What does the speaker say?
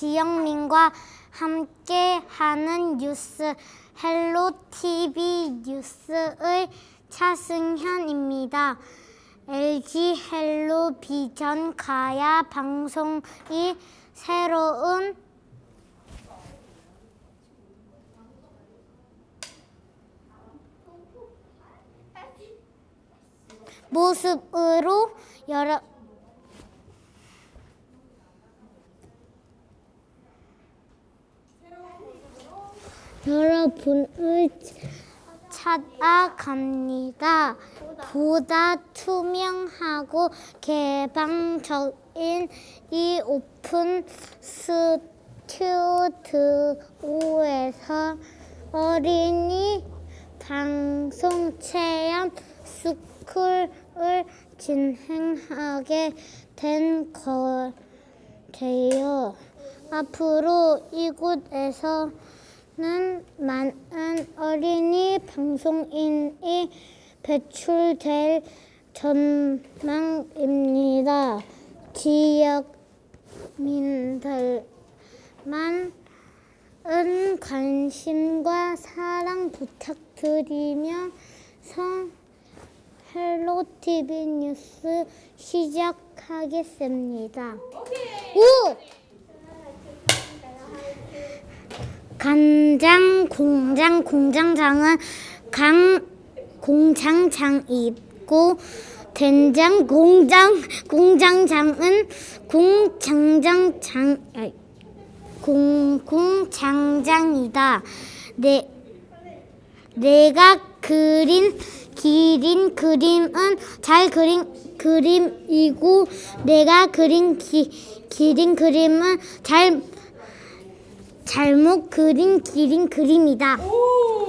지영민과 함께하는 뉴스 헬로 TV 뉴스의 차승현입니다. LG 헬로 비전 가야 방송이 새로운 모습으로 여러 여러분을 찾아갑니다. 보다 투명하고 개방적인 이 오픈 스튜디오에서 어린이 방송 체험 스쿨을 진행하게 된 거예요. 앞으로 이곳에서 는 많은 어린이 방송인이 배출될 전망입니다. 지역민들만 은 관심과 사랑 부탁드리면서 헬로 TV 뉴스 시작하겠습니다. 오! 간장 공장 공장장은 강 공장장이고 된장 공장 공장장은 공장장장 공공장장이다. 내 내가 그린 기린 그림은 잘 그린 그림이고 내가 그린 기, 기린 그림은 잘 잘못 그린 기린 그림이다. 오,